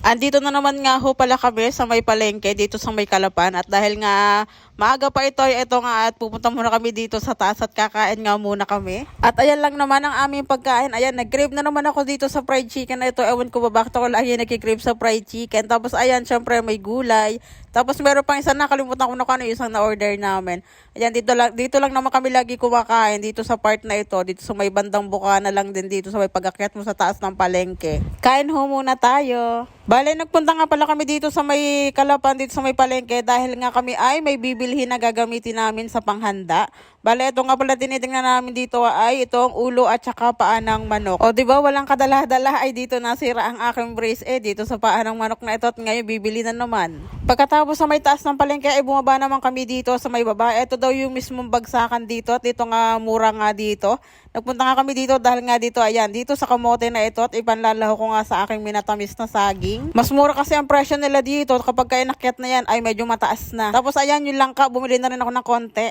Andito na naman nga ho pala kami sa may palengke dito sa may Kalapan at dahil nga maaga pa ito, ito nga at pupunta muna kami dito sa taas at kakain nga muna kami. At ayan lang naman ang aming pagkain. Ayan, nag-crave na naman ako dito sa fried chicken na ito. Ewan ko ba bakit ako lagi nag-crave sa fried chicken. Tapos ayan, syempre may gulay. Tapos meron pang isang nakalimutan ko na kung ano yung isang na-order namin. Ayan, dito lang, dito lang naman kami lagi kumakain dito sa part na ito. Dito sa may bandang bukana lang din dito sa may pag-akyat mo sa taas ng palengke. Kain ho muna tayo. Bale, nagpunta nga pala kami dito sa may Kalapan, dito sa may palengke dahil nga kami ay may bibilhin na gagamitin namin sa panghanda. Bale, ito nga pala tinitingnan namin dito ay itong ulo at saka paa ng manok. O, di ba walang kadala-dala ay dito nasira ang aking brace eh dito sa paa ng manok na ito at ngayon bibili na naman. Pagkatapos sa may taas ng palengke ay bumaba naman kami dito sa may baba. Ito daw yung mismong bagsakan dito at dito nga mura nga dito. Nagpunta nga kami dito dahil nga dito, ayan, dito sa kamote na ito at ipanlalaho ko nga sa aking minatamis na saging. Mas mura kasi ang presyo nila dito kapag kainakyat na yan ay medyo mataas na. Tapos ayan, yung langka, bumili na rin ako ng konti.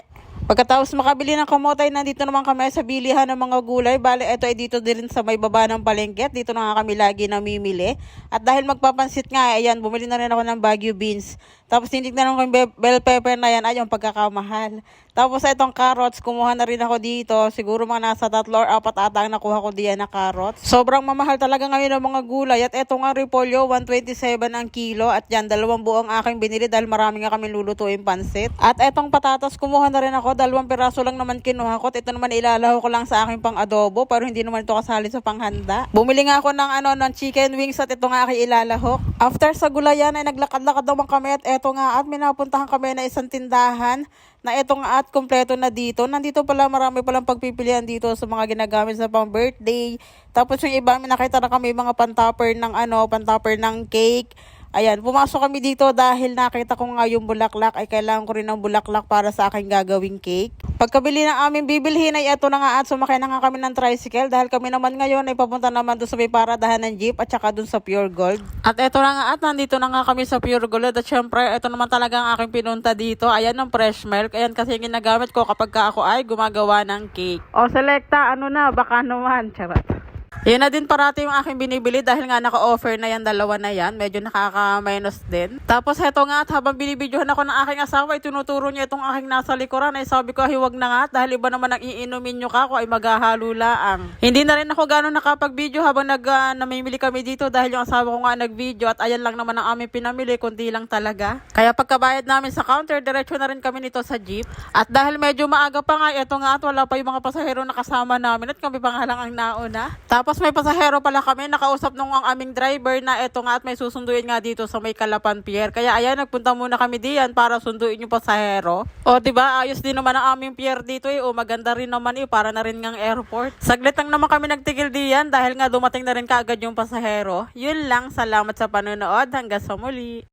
Pagkatapos makabili ng kamote, nandito naman kami sa bilihan ng mga gulay. Bale, ito ay dito din sa may baba ng palengke. Dito na nga kami lagi namimili. At dahil magpapansit nga, ayan, bumili na rin ako ng Baguio beans. Tapos tinignan ko yung be- bell pepper na yan, ay yung pagkakamahal. Tapos itong carrots, kumuha na rin ako dito. Siguro mga nasa tatlo or apat ata ang nakuha ko diyan na carrots. Sobrang mamahal talaga ngayon ng mga gulay. At eto nga repolyo, 127 ang kilo. At yan, dalawang buong aking binili dahil marami nga kami lulutuin pansit. At etong patatas, kumuha na rin ako. Dalawang piraso lang naman kinuha ko. At ito naman ilalaho ko lang sa aking pang adobo. Pero hindi naman ito kasali sa panghanda. Bumili nga ako ng ano ng chicken wings at ito nga aking ilalahok. After sa gulayan ay naglakad-lakad naman kami at nga at minapuntahan kami na isang tindahan na ito nga at kompleto na dito. Nandito pala marami palang pagpipilian dito sa mga ginagamit sa pang birthday. Tapos yung iba, may nakita na kami mga pantopper ng ano, pantopper ng cake. Ayan, pumasok kami dito dahil nakita ko nga yung bulaklak ay kailangan ko rin ng bulaklak para sa aking gagawing cake. Pagkabili ng aming bibilhin ay ito na nga at sumakay na nga kami ng tricycle dahil kami naman ngayon ay papunta naman doon sa may paradahan ng jeep at saka doon sa Pure Gold. At ito na nga at nandito na nga kami sa Pure Gold at syempre ito naman talaga ang aking pinunta dito. Ayan ng fresh milk. Ayan kasi yung ginagamit ko kapag ka ako ay gumagawa ng cake. O selecta, ano na, baka naman. Charot. Yan na din parati yung aking binibili dahil nga naka-offer na yan, dalawa na yan. Medyo nakaka-minus din. Tapos heto nga at habang binibidyohan ako ng aking asawa, ay niya itong aking nasa likuran. Ay sabi ko, hiwag na nga dahil iba naman ang iinumin nyo ka ko ay maghahalo laang. Hindi na rin ako gano'n nakapag-video habang nag, ah, namimili kami dito dahil yung asawa ko nga nag-video at ayan lang naman ang aming pinamili, kundi lang talaga. Kaya pagkabayad namin sa counter, diretso na rin kami nito sa jeep. At dahil medyo maaga pa nga, eto nga at wala pa yung mga pasahero na kasama namin at kami pa nga lang ang nauna. Tapos may pasahero pala kami, nakausap nung ang aming driver na eto nga at may susunduin nga dito sa may Kalapan Pier. Kaya ayan, nagpunta muna kami diyan para sunduin yung pasahero. O, ba ayos din naman ang aming pier dito eh. O, maganda rin naman eh, para na rin ngang airport. Saglit lang naman kami nagtigil diyan dahil nga dumating na rin kaagad yung pasahero. Yun lang, salamat sa panonood. Hanggang sa muli.